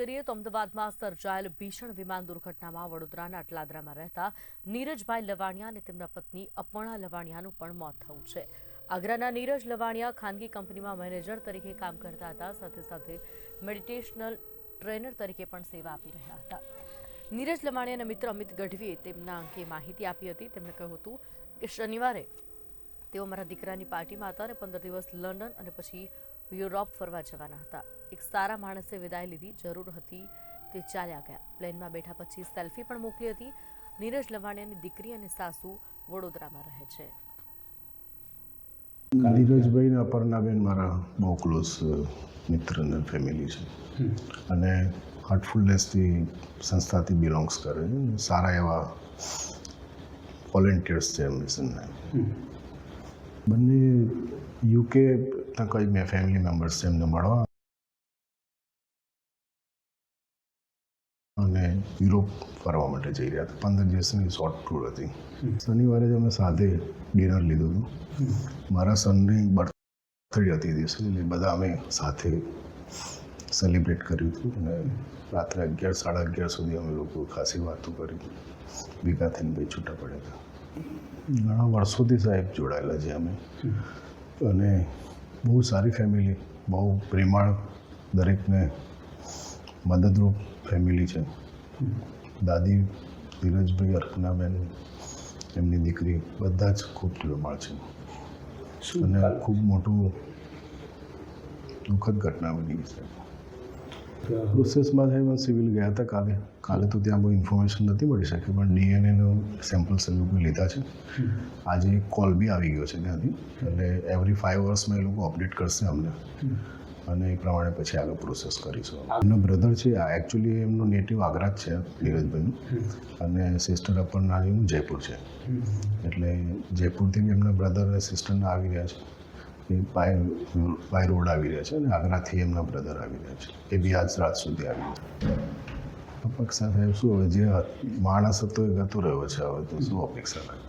કરીએ અમદાવાદમાં સર્જાયેલ ભીષણ વિમાન દુર્ઘટનામાં વડોદરાના અટલાદરામાં રહેતા નીરજભાઈ લવાણિયા અને તેમના પત્ની અપર્ણા લવાણિયાનું પણ મોત થયું છે. આગ્રાના નીરજ લવાણિયા ખાનગી કંપનીમાં મેનેજર તરીકે કામ કરતા હતા, સાથે સાથે મેડિટેશનલ ટ્રેનર તરીકે પણ સેવા આપી રહ્યા હતા. નીરજ લવાણિયાના મિત્ર અમિત ગઢવીએ તેમના અંગે માહિતી આપી હતી. તેમણે કહ્યું હતું કે શનિવારે તેઓ મારા દીકરાની પાર્ટીમાં હતા અને પંદર દિવસ લંડન અને પછી યુરોપ ફરવા જવાના હતા. એક સારા માણસે વિદાય લીધી. જરૂર હતી તે ચાલ્યા ગયા. પ્લેનમાં બેઠા પછી સેલ્ફી પણ મોકલી હતી. નીરજ લવાણિયાની દીકરી અને સાસુ વડોદરામાં રહે છે. નીરજભાઈ ને અપર્ણાબેન મારા બહુ ક્લોઝ મિત્ર અને ફેમિલી છે. અને હાર્ટફુલનેસથી સંસ્થાથી બિલોંગ્સ કરે છે. અને સારા એવા વોલેન્ટિયર્સ છે એમની સંસ્થા બંને યુકે ના કોઈ મેં ફેમિલી મેમ્બર્સ છે એમને મળવા. અને યુરોપ ફરવા માટે જઈ રહ્યા હતા. પંદર દિવસની શોર્ટ ટૂર હતી. શનિવારે જ અમે સાથે ડિનર લીધું હતું. મારા સનની બર્થડે હતી દિવસે. એટલે બધા અમે સાથે સેલિબ્રેટ કર્યું હતું. અને રાત્રે અગિયાર સાડા અગિયાર સુધી અમે લોકો ખાસી વાતો કરી. ભેગા થઈને ભાઈ છૂટા પડ્યા હતા. ઘણા વર્ષોથી સાહેબ જોડાયેલા છે અમે. અને બહુ સારી ફેમિલી બહુ પ્રેમાળ દરેકને મદદરૂપ ફેમિલી છે. દાદી ધીરજભાઈ અર્પનાબેન એમની દીકરી બધા જ ખૂબ પ્રેમાળ છે. અને ખૂબ મોટું દુઃખદ ઘટના બની છે. પ્રોસેસમાં સાહેબ સિવિલ ગયા હતા કાલે. કાલે તો ત્યાં બહુ ઇન્ફોર્મેશન નથી મળી શકી પણ ડીએનએનું સેમ્પલ્સ એ લોકો લીધા છે. આજે કોલ બી આવી ગયો છે ત્યાંથી. એટલે એવરી ફાઇવ અવર્સમાં એ લોકો અપડેટ કરશે અમને. અને એ પ્રમાણે પછી આગળ પ્રોસેસ કરીશું. એમનો બ્રધર છે એકચ્યુઅલી એમનું નેટિવ આગ્રા જ છે નીરજભાઈનું. અને સિસ્ટર અપર્ણાજીનું જયપુર છે. એટલે જયપુરથી બી એમના બ્રધર અને સિસ્ટરના આવી રહ્યા છે. બાય બાય રોડ આવી રહ્યા છે અને આગ્રાથી એમના બ્રધર આવી રહ્યા છે. એ બી આજ રાત સુધી આવી ગયા અપેક્ષા સાહેબ શું હવે જે માણસ હતો એ ગતો રહ્યો છે, હવે તો શું અપેક્ષા રાખી?